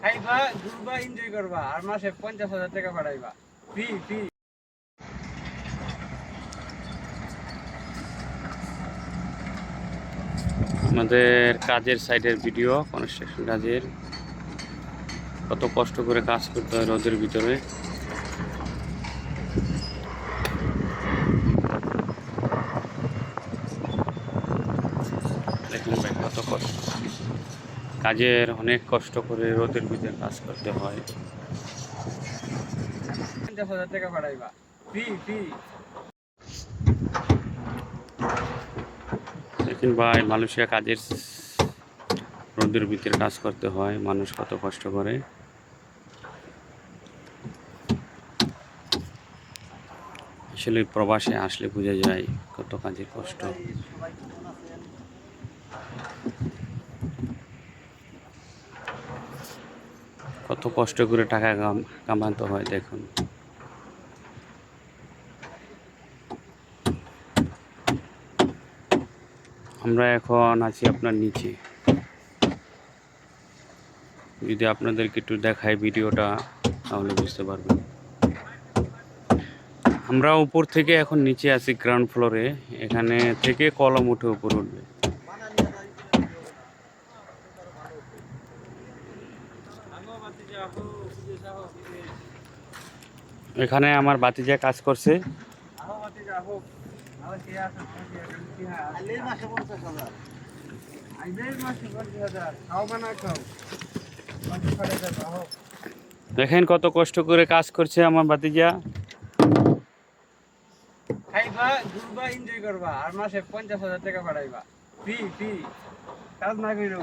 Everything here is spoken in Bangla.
খাইবা, ঘুরবা এনজয় করবা, আর মাসে পঞ্চাশ হাজার টাকা পাঠাইবা ফ্রি ফ্রি আমাদের কাজের সাইডের ভিডিও কনস্ট্রাকশন কাজের। কত কষ্ট করে কাজ করতে হয় রোদের ভিতরে। দেখলেন কত কষ্ট। কাজের অনেক কষ্ট করে রোদের ভিতরে কাজ করতে হয়। দেখেন ভাই মানুষের কাজের রোদের ভিতরে কাজ করতে হয়, মানুষ কত কষ্ট করে। আসলে প্রবাসে আসলে বোঝা যায় কত কাজের কষ্ট। কত কষ্ট করে টাকা কামাতে হয় দেখুন। আমরা এখন আছি আপনার নিচে। যদি আপনাদেরকে একটু দেখাই ভিডিওটা, তাহলে বুঝতে পারবেন। আমরা উপর থেকে এখন নিচে আছি গ্রাউন্ড ফ্লোরে এখানে থেকে কলম উঠে উপর উঠবে এখানে আমার বাতিজা কাজ করছে আহো বাতিজা আহো আহো কে আছে কি হয় আইলেই মাসে পঞ্চাশ হাজার আইলেই মাসে পঞ্চাশ হাজার খাও বা না আমার বাতিজা কাজ করছে। দেখেন কত কষ্ট করে কাজ করছে আমার বাতিজা খাইবা, ঘুরবা এনজয় করবা, আর মাসে পঞ্চাশ হাজার টাকা পাঠাইবা ফ্রি ফ্রি। কাজ না করো